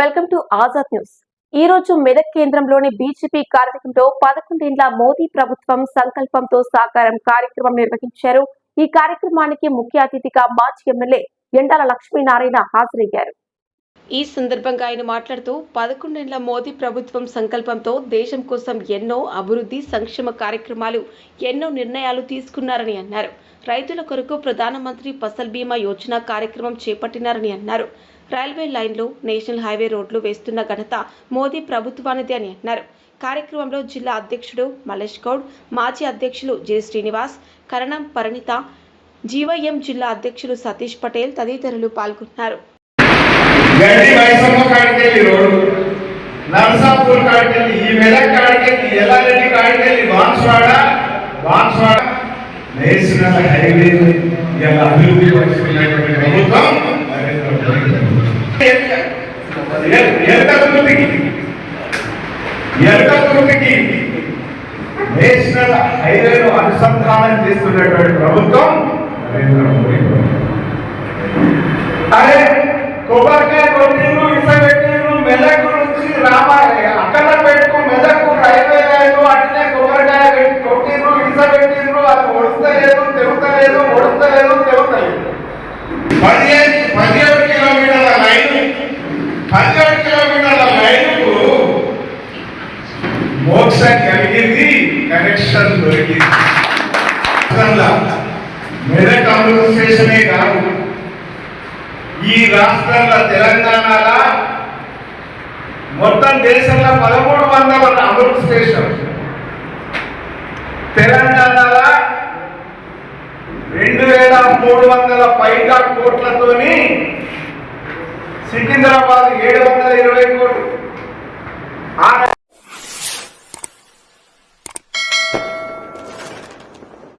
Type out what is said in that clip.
Welcome to Azad news. ఈ రోజు మెదక్ కేంద్రంలోని బీజేపీ కార్యక్రమంలో పదకొండేండ్ల మోదీ ప్రభుత్వం సంకల్పంతో సాకారం కార్యక్రమం నిర్వహించారు. ఈ కార్యక్రమానికి ముఖ్య అతిథిగా మాజీ ఎమ్మెల్యే ఎండాల లక్ష్మీనారాయణ హాజరయ్యారు. ఈ సందర్భంగా ఆయన మాట్లాడుతూ పదకొండేళ్ళ మోదీ ప్రభుత్వం సంకల్పంతో దేశం కోసం ఎన్నో అభివృద్ధి సంక్షేమ కార్యక్రమాలు ఎన్నో నిర్ణయాలు తీసుకున్నారని అన్నారు. రైతుల కొరకు ప్రధానమంత్రి ఫసల్ బీమా యోజన కార్యక్రమం చేపట్టినారని అన్నారు. రైల్వే లైన్లు నేషనల్ హైవే రోడ్లు వేస్తున్న ఘనత మోదీ ప్రభుత్వానిది అని అన్నారు. కార్యక్రమంలో జిల్లా అధ్యక్షుడు మలేష్ గౌడ్ మాజీ అధ్యక్షులు జె శ్రీనివాస్ కరణం పరిణిత జీవైఎం జిల్లా అధ్యక్షులు సతీష్ పటేల్ తదితరులు పాల్గొన్నారు. గడ్డి మైసమ్మ కాడికెళ్ళి రోడ్డు. నర్సాపూర్ కాడికెళ్ళి ఈ మెదక్ కాడికెళ్ళి ఎల్లారెడ్డి కాడికెళ్ళి బాన్స్వాడ బాన్స్వాడ. నేషనల్ హైవే ఇలా అభివృద్ధి పరుచుకున్నటువంటి ప్రభుత్వం ఎంత అభివృద్ధికి ఎంత అభివృద్ధికి నేషనల్ హైవేను అనుసంధానం చేస్తున్నటువంటి ప్రభుత్వం నరేంద్ర మోడీ అరే కొబ్బరికాయ పెట్టిండ్రు అది ఒడుస్తలేదు తిరుగుతలేదు ఒడుస్తలేదు తెగుతలేదు పదిహేను పదిహేడు కిలోమీటర్ల లైన్ పదిహేడు కిలోమీటర్ల లైన్కు మోక్ష కలిగింది కనెక్షన్ దొరికింది. మెదక్ అమృత స్టేషనే కాదు ఈ రాష్ట్రంలో తెలంగాణలో మొత్తం దేశంలో పదమూడు వందల అమృత్ స్టేషన్ తెలంగాణ మూడు వందల పైగా కోట్లతోని సికింద్రాబాద్ ఏడు వందల ఇరవై కోట్లు.